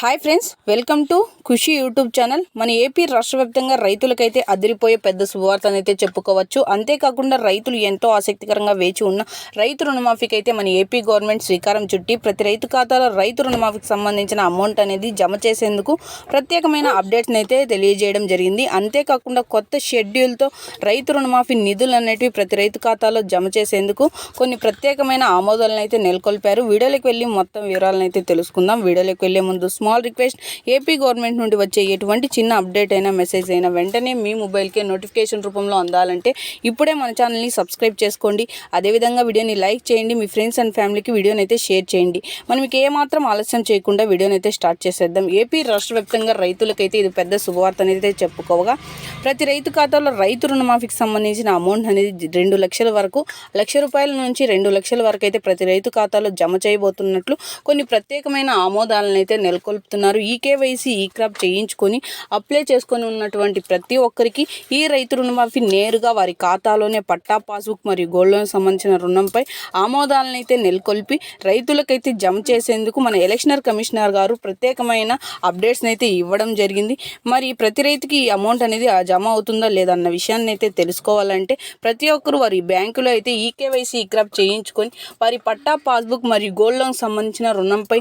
Hi friends welcome to Khushi YouTube channel మన AP రాష్ట్ర వ్యాప్తంగా రైతులకైతే అదిరిపోయే పెద్ద శుభవార్త అయితే చెప్పుకోవచ్చు. అంతేకాకుండా రైతులు ఎంతో ఆసక్తికరంగా వేచి ఉన్న రైతు రుణమాఫీకి అయితే మన ఏపీ గవర్నమెంట్ శ్రీకారం చుట్టి ప్రతి రైతు ఖాతాలో రైతు రుణమాఫీకి సంబంధించిన అమౌంట్ అనేది జమ చేసేందుకు ప్రత్యేకమైన అప్డేట్స్ని అయితే తెలియజేయడం జరిగింది. అంతేకాకుండా కొత్త షెడ్యూల్తో రైతు రుణమాఫీ నిధులు అనేటివి ప్రతి రైతు ఖాతాలో జమ చేసేందుకు కొన్ని ప్రత్యేకమైన ఆమోదాలను అయితే నెలకొల్పారు. వీడియోలోకి వెళ్ళి మొత్తం వివరాలను అయితే తెలుసుకుందాం. వీడియోలోకి వెళ్ళే ముందు స్మాల్ రిక్వెస్ట్ ఏపీ గవర్నమెంట్ నుండి వచ్చే ఎటువంటి చిన్న అప్డేట్ అయినా మెసేజ్ అయినా వెంటనే మీ మొబైల్కే నోటిఫికేషన్ రూపంలో అందాలంటే ఇప్పుడే మన ఛానల్ని సబ్స్క్రైబ్ చేసుకోండి. అదేవిధంగా వీడియోని లైక్ చేయండి. మీ ఫ్రెండ్స్ అండ్ ఫ్యామిలీకి వీడియోని అయితే షేర్ చేయండి. మనం మీకు ఏమాత్రం ఆలస్యం చేయకుండా వీడియోని అయితే స్టార్ట్ చేసేద్దాం. ఏపీ రాష్ట్ర వ్యాప్తంగా రైతులకైతే ఇది పెద్ద శుభవార్త అనేది అయితే చెప్పుకోగా ప్రతి రైతు ఖాతాలో రైతు రుణమాఫీకి సంబంధించిన అమౌంట్ అనేది రెండు లక్షల వరకు లక్ష రూపాయల నుంచి రెండు లక్షల వరకు అయితే ప్రతి రైతు ఖాతాలో జమ చేయబోతున్నట్లు కొన్ని ప్రత్యేకమైన ఆమోదాలను అయితే నెలకొల్పుతున్నారు ఈ కేవైసీ ఈ క్రాప్ చేయించుకొని అప్లై చేసుకొని ఉన్నటువంటి ప్రతి ఒక్కరికి ఈ రైతు రుణమాఫీ నేరుగా వారి ఖాతాలోనే పట్టా పాస్బుక్ మరియు గోల్డ్ లోన్ సంబంధించిన రుణంపై ఆమోదాలను అయితే నెలకొల్పి రైతులకైతే జమ చేసేందుకు మన ఎలక్షనర్ కమిషనర్ గారు ప్రత్యేకమైన అప్డేట్స్ని అయితే ఇవ్వడం జరిగింది. మరి ప్రతి రైతుకి ఈ అమౌంట్ అనేది ఆ జమ అవుతుందా లేదా అన్న విషయాన్ని అయితే తెలుసుకోవాలంటే ప్రతి ఒక్కరు వారి బ్యాంకులో అయితే ఈకేవైసీ ఈ క్రాప్ చేయించుకొని వారి పట్టా పాస్బుక్ మరియు గోల్డ్ లోన్ సంబంధించిన రుణంపై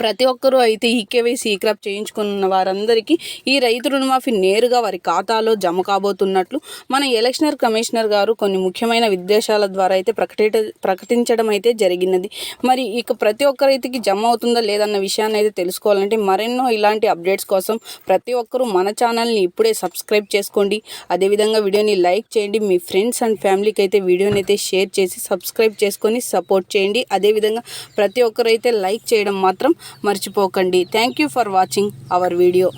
ప్రతి ఒక్కరూ అయితే ఈ కేవైసీ క్రాప్ చేయించుకున్న వారందరికీ ఈ రైతు రుణమాఫీ నేరుగా వారి ఖాతాలో జమ కాబోతున్నట్లు మన ఎలక్షనర్ కమిషనర్ గారు కొన్ని ముఖ్యమైన విద్దేశాల ద్వారా అయితే ప్రకటి ప్రకటించడం అయితే జరిగినది. మరి ఇక ప్రతి ఒక్క రైతుకి జమ అవుతుందా లేదన్న విషయాన్ని అయితే తెలుసుకోవాలంటే మరెన్నో ఇలాంటి అప్డేట్స్ కోసం ప్రతి ఒక్కరూ మన ఛానల్ని ఇప్పుడే సబ్స్క్రైబ్ చేసుకోండి. అదేవిధంగా వీడియోని లైక్ చేయండి. మీ ఫ్రెండ్స్ అండ్ ఫ్యామిలీకి అయితే వీడియోని అయితే షేర్ చేసి సబ్స్క్రైబ్ చేసుకొని సపోర్ట్ చేయండి. అదేవిధంగా ప్రతి ఒక్కరైతే లైక్ చేయడం మాత్రం మర్చిపోకండి. Thank you for watching our video